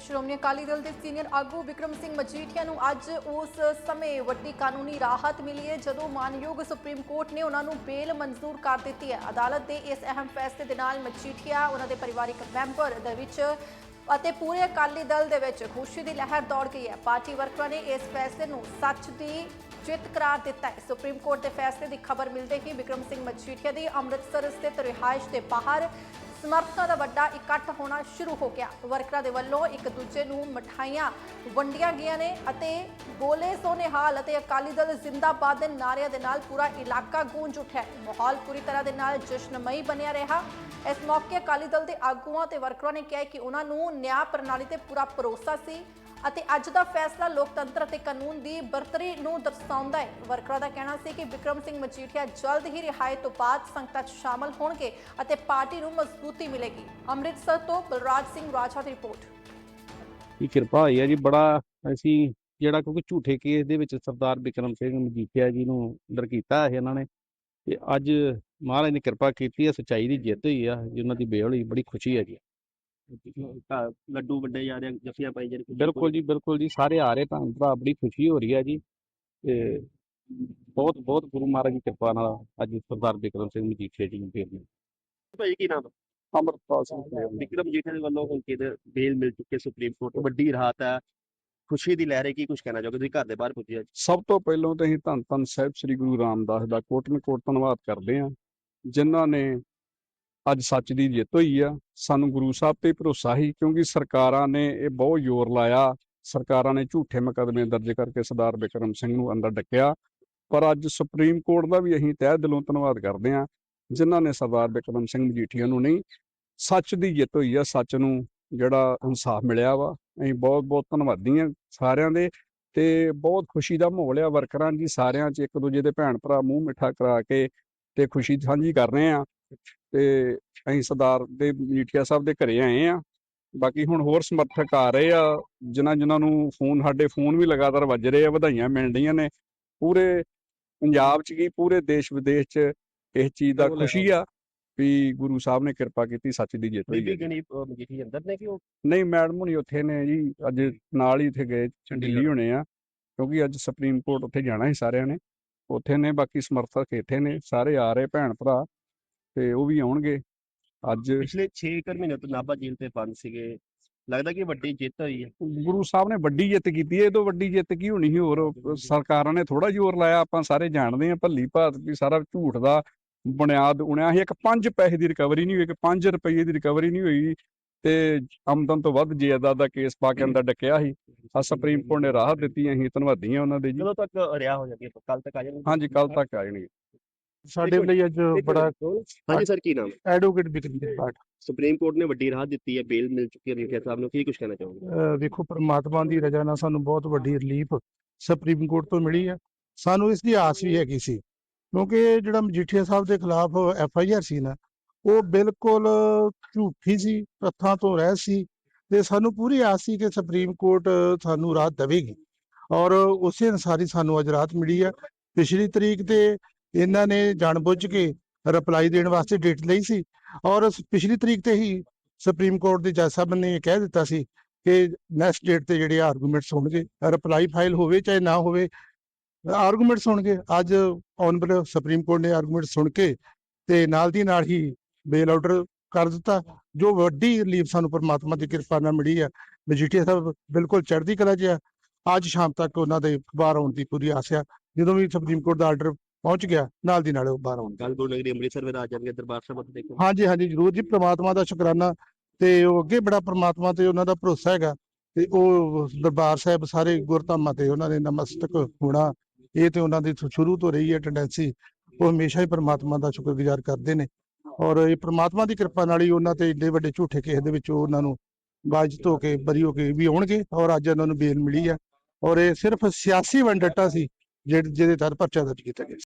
ਸ਼੍ਰੋਮਣੀ ਅਕਾਲੀ ਦਲ ਦੇ ਸੀਨੀਅਰ ਆਗੂ ਵਿਕਰਮ ਸਿੰਘ ਮਜੀਠੀਆ ਨੂੰ ਅੱਜ ਉਸ ਸਮੇਂ ਵੱਡੀ ਕਾਨੂੰਨੀ ਰਾਹਤ ਮਿਲੀ ਹੈ, ਜਦੋਂ ਮਾਨਯੋਗ ਸੁਪਰੀਮ ਕੋਰਟ ਨੇ ਉਹਨਾਂ ਨੂੰ ਬੇਲ ਮਨਜ਼ੂਰ ਕਰ ਦਿੱਤੀ ਹੈ। ਅਦਾਲਤ ਦੇ ਇਸ ਅਹਿਮ ਫੈਸਲੇ ਦੇ ਨਾਲ ਮਜੀਠੀਆ, ਉਹਨਾਂ ਦੇ ਪਰਿਵਾਰਕ ਮੈਂਬਰ ਦੇ ਵਿੱਚ ਅਤੇ ਪੂਰੇ ਅਕਾਲੀ ਦਲ ਦੇ ਵਿੱਚ ਖੁਸ਼ੀ ਦੀ ਲਹਿਰ ਦੌੜ ਗਈ ਹੈ। ਪਾਰਟੀ ਵਰਕਰਾਂ ਨੇ ਇਸ ਫੈਸਲੇ ਨੂੰ ਸੱਚ ਦੀ ਜਿੱਤ ਕਰਾਰ ਦਿੱਤਾ ਹੈ। ਸੁਪਰੀਮ ਕੋਰਟ ਦੇ ਫੈਸਲੇ ਦੀ ਖਬਰ ਮਿਲਦੇ ਹੀ ਵਿਕਰਮ ਸਿੰਘ ਮਜੀਠੀਆ ਦੀ ਅੰਮ੍ਰਿਤਸਰ ਸਥਿਤ ਰਿਹਾਇਸ਼ ਦੇ ਬਾਹਰ ਸਮਰਥਕਾਂ ਦਾ ਵੱਡਾ ਇਕੱਠ ਹੋਣਾ ਸ਼ੁਰੂ ਹੋ ਗਿਆ। ਵਰਕਰਾਂ ਦੇ ਵੱਲੋਂ ਇੱਕ ਦੂਜੇ ਨੂੰ ਮਠਾਈਆਂ ਵੰਡੀਆਂ ਗਈਆਂ ਨੇ ਅਤੇ ਬੋਲੇ ਸੋਨੇਹਾਲ ਅਤੇ ਅਕਾਲੀ ਦਲ ਜ਼ਿੰਦਾਬਾਦ ਦੇ ਨਾਅਰਿਆਂ ਦੇ ਨਾਲ ਪੂਰਾ ਇਲਾਕਾ ਗੂੰਜ ਉੱਠਿਆ ਮਾਹੌਲ ਪੂਰੀ ਤਰ੍ਹਾਂ ਦੇ ਨਾਲ ਜਸ਼ਨਮਈ ਬਣਿਆ ਰਿਹਾ। ਇਸ ਮੌਕੇ ਅਕਾਲੀ ਦਲ ਦੇ ਆਗੂਆਂ ਤੇ ਵਰਕਰਾਂ ਨੇ ਕਿਹਾ ਕਿ ਉਹਨਾਂ ਨੂੰ ਨਿਆਂ ਪ੍ਰਣਾਲੀ ਤੇ ਪੂਰਾ ਭਰੋਸਾ ਸੀ। ਅਤੇ ਅੱਜ ਦਾ ਫੈਸਲਾ ਲੋਕਤੰਤਰ ਅਤੇ ਕਾਨੂੰਨ ਦੀ ਬਰਤਰੀ ਨੂੰ ਦਰਸਾਉਂਦਾ ਹੈ। ਵਰਕਰਾਂ ਦਾ ਕਹਿਣਾ ਸੀ ਕਿ ਵਿਕਰਮ ਸਿੰਘ ਮਜੀਠੀਆ ਜਲਦ ਹੀ ਰਿਹਾਇਤ ਤੋਂ ਬਾਅਦ ਸੰਗਤਾਂ 'ਚ ਸ਼ਾਮਲ ਹੋਣਗੇ ਅਤੇ ਪਾਰਟੀ ਨੂੰ ਮਜ਼ਬੂਤੀ ਮਿਲੇਗੀ। ਅੰਮ੍ਰਿਤਸਰ ਤੋਂ ਬਲਰਾਜ ਸਿੰਘ ਰਾਜਾ ਦੀ ਰਿਪੋਰਟ। ਦੀ ਕਿਰਪਾ ਹੋਈ ਹੈ ਜੀ, ਬੜਾ ਅਸੀਂ ਜਿਹੜਾ ਕਿਉਂਕਿ ਝੂਠੇ ਕੇਸ ਦੇ ਵਿੱਚ ਸਰਦਾਰ ਬਿਕਰਮ ਸਿੰਘ ਮਜੀਠੀਆ ਜੀ ਨੂੰ ਅੰਦਰ ਕੀਤਾ ਹੈ ਇਹਨਾਂ ਨੇ ਤੇ ਅੱਜ ਮਹਾਰਾਜ ਨੇ ਕਿਰਪਾ ਕੀਤੀ ਹੈ, ਸੱਚਾਈ ਦੀ ਜਿੱਤ ਹੋਈ ਆ ਜੀ ਉਹਨਾਂ ਦੀ ਬੇਲ ਹੋਈ ਬੜੀ ਖੁਸ਼ੀ ਹੈ ਜੀ ਘਰ ਲੱਡੂ ਵੱਡੇ ਜਾ ਰਹੇ ਆ, ਜੱਫੀਆਂ ਪਾਈ ਜਾ ਰਹੀਆਂ ਬਿਲਕੁਲ ਜੀ ਬਿਲਕੁਲ ਜੀ। ਸਾਰੇ ਆ ਰਹੇ ਭੈਣ ਭਰਾ ਬੜੀ ਖੁਸ਼ੀ ਹੋ ਰਹੀ ਹੈ ਜੀ। ਤੇ ਬਹੁਤ ਬਹੁਤ ਗੁਰੂ ਮਹਾਰਾਜ ਦੀ ਕਿਰਪਾ ਨਾਲ ਅੱਜ ਸਰਦਾਰ ਬਿਕਰਮ ਸਿੰਘ ਮਜੀਠੀਆ ਜੀ ਨੂੰ ਫੇਰ ਭਾਈ ਕੀ ਨਾਮ? ਅਮਰਪਾਲ ਸਿੰਘ ਵਿਕਰਮ ਜੀਠੇ ਦੇ ਵੱਲੋਂ ਹੁਣ ਕਿਹਦੇ ਬੇਲ ਮਿਲ ਚੁੱਕੇ ਸੁਪਰੀਮ ਕੋਰਟ ਤੋਂ? ਵੱਡੀ ਰਾਹਤ ਹੈ। ਖੁਸ਼ੀ ਦੀ ਲਹਿਰ ਹੈ ਕੀ? ਕੁਝ ਕਹਿਣਾ ਚਾਹੋਗੇ? ਤੁਸੀਂ ਘਰ ਦੇ ਬਾਹਰ ਪੁੱਜੇ ਅੱਜ ਸਭ ਤੋਂ ਪਹਿਲਾਂ ਤਾਂ ਅਸੀਂ ਧੰਨ ਧੰਨ ਸਾਹਿਬ ਸ੍ਰੀ ਗੁਰੂ ਰਾਮਦਾਸ ਦਾ ਕੋਟਨ ਕੋਟ ਧੰਨਵਾਦ ਕਰਦੇ ਹਾਂ ਜਿਨ੍ਹਾਂ ਨੇ ਅੱਜ ਸੱਚ ਦੀ ਜਿੱਤ ਹੋਈ ਆ। ਸਾਨੂੰ ਗੁਰੂ ਸਾਹਿਬ ਤੇ ਭਰੋਸਾ ਸੀ ਕਿਉਂਕਿ ਸਰਕਾਰਾਂ ਨੇ ਇਹ ਬਹੁਤ ਜ਼ੋਰ ਲਾਇਆ। ਸਰਕਾਰਾਂ ਨੇ ਝੂਠੇ ਮੁਕੱਦਮੇ ਦਰਜ ਕਰਕੇ ਸਰਦਾਰ ਬਿਕਰਮ ਸਿੰਘ ਨੂੰ ਅੰਦਰ ਡੱਕਿਆ। ਪਰ ਅੱਜ ਸੁਪਰੀਮ ਕੋਰਟ ਦਾ ਵੀ ਅਸੀਂ ਤਹਿ ਦਿਲੋਂ ਧੰਨਵਾਦ ਕਰਦੇ ਹਾਂ, ਜਿਨ੍ਹਾਂ ਨੇ ਸਰਦਾਰ ਬਿਕਰਮ ਸਿੰਘ ਮਜੀਠੀਆ ਨੂੰ ਨਹੀਂ, ਸੱਚ ਦੀ ਜਿੱਤ ਹੋਈ ਆ। ਸੱਚ ਨੂੰ ਜਿਹੜਾ ਇਨਸਾਫ ਮਿਲਿਆ ਵਾ। ਅਸੀਂ ਬਹੁਤ ਬਹੁਤ ਧੰਨਵਾਦੀ ਹਾਂ ਸਾਰਿਆਂ ਦੇ ਤੇ ਬਹੁਤ ਖੁਸ਼ੀ ਦਾ ਮਾਹੌਲ ਆ ਵਰਕਰਾਂ ਦੀ। ਸਾਰਿਆਂ 'ਚ ਇੱਕ ਦੂਜੇ ਦੇ ਭੈਣ ਭਰਾ ਮੂੰਹ ਮਿੱਠਾ ਕਰਾ ਕੇ ਤੇ ਖੁਸ਼ੀ ਸਾਂਝੀ ਕਰ ਰਹੇ ਆ ਤੇ ਅਸੀਂ ਸਰਦਾਰ ਦੇ ਮਜੀਠੀਆ ਸਾਹਿਬ ਦੇ ਘਰੇ ਆਏ ਆ ਬਾਕੀ ਹੁਣ ਹੋਰ ਸਮਰਥਕ ਆ ਰਹੇ ਆ ਜਿਨ੍ਹਾਂ ਜਿਨ੍ਹਾਂ ਨੂੰ ਫੋਨ ਸਾਡੇ ਫੋਨ ਵੀ ਲਗਾਤਾਰ ਵੱਜ ਰਹੇ ਆ ਵਧਾਈਆਂ ਮਿਲ ਰਹੀਆਂ ਨੇ। ਪੂਰੇ ਪੰਜਾਬ 'ਚ ਕੀ ਪੂਰੇ ਦੇਸ਼ ਵਿਦੇਸ਼ 'ਚ ਇਸ ਚੀਜ਼ ਦਾ ਖੁਸ਼ੀ ਆ ਵੀ ਗੁਰੂ ਸਾਹਿਬ ਨੇ ਕਿਰਪਾ ਕੀਤੀ ਸੱਚ ਦੀ ਜਿੱਤ ਹੋਈ ਹੈ ਬੀਬੀ ਜੀ। ਗਣੀ ਮਜੀਠੀ ਅੰਦਰ ਨੇ ਕਿ ਉਹ? ਨਹੀਂ ਮੈਡਮ ਹੁਣੀ ਉੱਥੇ ਨੇ ਜੀ ਅੱਜ ਨਾਲ ਹੀ ਇੱਥੇ ਗਏ ਦਿੱਲੀ ਹੋਣੇ ਆ। ਕਿਉਂਕਿ ਅੱਜ ਸੁਪਰੀਮ ਕੋਰਟ ਉੱਥੇ ਜਾਣਾ ਸੀ ਸਾਰਿਆਂ ਨੇ। ਉੱਥੇ ਨੇ ਬਾਕੀ ਸਮਰਥਕ ਇੱਥੇ ਨੇ ਸਾਰੇ ਆ ਰਹੇ ਭੈਣ ਭਰਾ। ਤੇ ਉਹ ਵੀ ਆਉਣਗੇ। ਅੱਜ ਪਿਛਲੇ 6 ਮਹੀਨੇ ਤੋਂ ਨਾਭਾ ਜੇਲ੍ਹ ਤੇ ਬੰਦ ਸੀਗੇ। ਲੱਗਦਾ ਕਿ ਵੱਡੀ ਜਿੱਤ ਹੋਈ ਹੈ। ਗੁਰੂ ਸਾਹਿਬ ਨੇ ਵੱਡੀ ਜਿੱਤ ਕੀਤੀ ਹੈ। ਇਹ ਤੋਂ ਵੱਡੀ ਜਿੱਤ ਕੀ ਹੋਣੀ ਸੀ? ਹੋਰ ਸਰਕਾਰਾਂ ਨੇ ਥੋੜਾ ਜ਼ੋਰ ਲਾਇਆ। ਆਪਾਂ ਸਾਰੇ ਜਾਣਦੇ ਆ ਭੱਲੀ ਭਾਤ ਵੀ ਸਾਰਾ ਝੂਠ ਦਾ ਬੁਨਿਆਦ ਉਣਿਆ ਸੀ। ਇੱਕ 5 ਪੈਸੇ ਦੀ ਰਿਕਵਰੀ ਨਹੀਂ ਹੋਈ। ਕਿ 5 ਰੁਪਏ ਦੀ ਰਿਕਵਰੀ ਨਹੀਂ ਹੋਈ। ਤੇ ਆਮਦਨ ਤੋਂ ਵੱਧ ਜਾਇਦਾਦ ਦਾ ਕੇਸ ਪਾ ਕੇ ਅੰਦਰ ਡੱਕਿਆ ਸੀ। ਆ ਸੁਪਰੀਮ ਕੋਰਟ ਨੇ ਰਾਹਤ ਦਿੱਤੀ ਅਸੀਂ ਧੰਨਵਾਦੀ ਹਾਂ ਉਹਨਾਂ ਦੇ ਜੀ। ਕਦੋਂ ਤੱਕ ਰਿਹਾ ਹੋ ਜਾਣਗੇ ਕੱਲ ਤੱਕ ਆ ਜਾਣਗੇ? ਹਾਂਜੀ ਕੱਲ ਤੱਕ ਆ ਜਾਣਗੇ। ਸਾਡੇ ਲਈ ਅੱਜ ਬੜਾ ਹਾਂਜੀ ਸਰ ਕੀ ਨਾਮ? ਐਡਵੋਕੇਟ ਬਿਕਰਮ ਸਿੰਘ ਪਾਠ। ਸੁਪਰੀਮ ਕੋਰਟ ਨੇ ਵੱਡੀ ਰਾਹਤ ਦਿੱਤੀ ਹੈ ਬੇਲ ਮਿਲ ਚੁੱਕੀ ਹੈ ਮਜੀਠੀਆ ਸਾਹਿਬ ਨੂੰ ਕੀ ਕੁਝ ਕਹਿਣਾ ਚਾਹੋਗੇ? ਵੇਖੋ ਪ੍ਰਮਾਤਮਾ ਦੀ ਰਜ਼ਾ ਨਾਲ ਸਾਨੂੰ ਬਹੁਤ ਵੱਡੀ ਰਿਲੀਫ ਸੁਪਰੀਮ ਕੋਰਟ ਤੋਂ ਮਿਲੀ ਹੈ। ਸਾਨੂੰ ਇਸ ਦੀ ਆਸ ਵੀ ਹੈਗੀ ਸੀ ਕਿਉਂਕਿ ਜਿਹੜਾ ਮਜੀਠੀਆ ਸਾਹਿਬ ਦੇ ਖਿਲਾਫ ਐਫ ਆਈ ਆਰ ਸੀ ਨਾ ਉਹ ਬਿਲਕੁਲ ਝੂਠੀ ਸੀ ਤੱਥਾਂ ਤੋਂ ਰਹਿ ਸੀ ਤੇ ਸਾਨੂੰ ਪੂਰੀ ਆਸ ਸੀ ਕਿ ਸੁਪਰੀਮ ਕੋਰਟ ਸਾਨੂੰ ਰਾਹਤ ਦੇਵੇਗੀ। ਔਰ ਉਸੇ ਅਨੁਸਾਰ ਹੀ ਸਾਨੂੰ ਅੱਜ ਰਾਹਤ ਮਿਲੀ ਹੈ। ਪਿਛਲੀ ਤਰੀਕ ਤੇ ਇਹਨਾਂ ਨੇ ਜਾਣਬੁੱਝ ਕੇ ਰਿਪਲਾਈ ਦੇਣ ਵਾਸਤੇ ਡੇਟ ਲਈ ਸੀ। ਔਰ ਪਿਛਲੀ ਤਰੀਕ ਤੇ ਹੀ ਸੁਪਰੀਮ ਕੋਰਟ ਦੇ ਜੱਜ ਸਾਹਿਬ ਨੇ ਇਹ ਕਹਿ ਦਿੱਤਾ ਸੀ ਕਿ ਨੈਕਸਟ ਡੇਟ ਤੇ ਜਿਹੜੇ ਆਰਗੂਮੈਂਟਸ ਹੋਣਗੇ ਰਿਪਲਾਈ ਫਾਈਲ ਹੋਵੇ ਚਾਹੇ ਨਾ ਹੋਵੇ ਆਰਗੂਮੈਂਟਸ ਹੋਣਗੇ। ਅੱਜ ਆਨਰੇਬਲ ਸੁਪਰੀਮ ਕੋਰਟ ਨੇ ਆਰਗੂਮੈਂਟ ਸੁਣ ਕੇ ਤੇ ਨਾਲ ਦੀ ਨਾਲ ਹੀ ਬੇਲ ਆਰਡਰ ਕਰ ਦਿੱਤਾ, ਜੋ ਵੱਡੀ ਰਿਲੀਫ ਸਾਨੂੰ ਪਰਮਾਤਮਾ ਦੀ ਕਿਰਪਾ ਨਾਲ ਮਿਲੀ ਆ। ਮਜੀਠੀਆ ਸਾਹਿਬ ਬਿਲਕੁਲ ਚੜ੍ਹਦੀ ਕਲਾ ਜਿਹਾ ਅੱਜ ਸ਼ਾਮ ਤੱਕ ਉਹਨਾਂ ਦੇ ਬਾਹਰ ਆਉਣ ਦੀ ਪੂਰੀ ਆਸ ਆ। ਜਦੋਂ ਵੀ ਸੁਪਰੀਮ ਕੋਰਟ ਦਾ ਆਰਡਰ ਪਹੁੰਚ ਗਿਆ ਨਾਲ ਦੀ ਨਾਲ ਉਹ ਬਾਹਰ ਆਉਣਗੇ ਕੱਲ ਗੁਰੂ ਨਗਰੀ ਅੰਮ੍ਰਿਤਸਰ ਵਿੱਚ ਆ ਜਾਣਗੇ ਦਰਬਾਰ ਸਾਹਿਬ ਉੱਤੇ ਦੇਖੋ। ਹਾਂਜੀ ਹਾਂਜੀ ਜਰੂਰ ਜੀ ਪ੍ਰਮਾਤਮਾ ਦਾ ਸ਼ੁਕਰਾਨਾ ਤੇ ਉਹ ਅੱਗੇ ਬੜਾ ਪ੍ਰਮਾਤਮਾ ਤੇ ਉਹਨਾਂ ਦਾ ਭਰੋਸਾ ਹੈਗਾ ਤੇ ਉਹ ਦਰਬਾਰ ਸਾਹਿਬ ਸਾਰੇ ਗੁਰਧਾਮਾਂ ਤੇ ਉਹਨਾਂ ਦੇ ਨਮਸਤਕ ਹੋਣਾ ਇਹ ਤੇ ਉਹਨਾਂ ਦੀ ਸ਼ੁਰੂ ਤੋਂ ਰਹੀ ਹੈ ਟੈਂਡੈਂਸੀ ਉਹ ਹਮੇਸ਼ਾ ਹੀ ਪ੍ਰਮਾਤਮਾ ਦਾ ਸ਼ੁਕਰਗੁਜ਼ਾਰ ਕਰਦੇ ਨੇ। ਔਰ ਇਹ ਪ੍ਰਮਾਤਮਾ ਦੀ ਕਿਰਪਾ ਨਾਲ ਹੀ ਉਹਨਾਂ ਤੇ ਏਡੇ ਵੱਡੇ ਝੂਠੇ ਕੇਸ ਦੇ ਵਿੱਚ ਉਹਨਾਂ ਨੂੰ ਬਾਜ ਧੋ ਕੇ ਬਰੀ ਹੋ ਕੇ ਵੀ ਆਉਣਗੇ ਔਰ ਅੱਜ ਉਹਨਾਂ ਨੂੰ ਬੇਲ ਮਿਲੀ ਹੈ। ਔਰ ਇਹ ਸਿਰਫ ਸਿਆਸੀ ਵੰਡਟਾ ਸੀ ਜਿਹਦੇ ਜਿਹਦੇ ਤਹਿਤ ਪਰਚਾ ਦਰਜ ਕੀਤਾ ਗਿਆ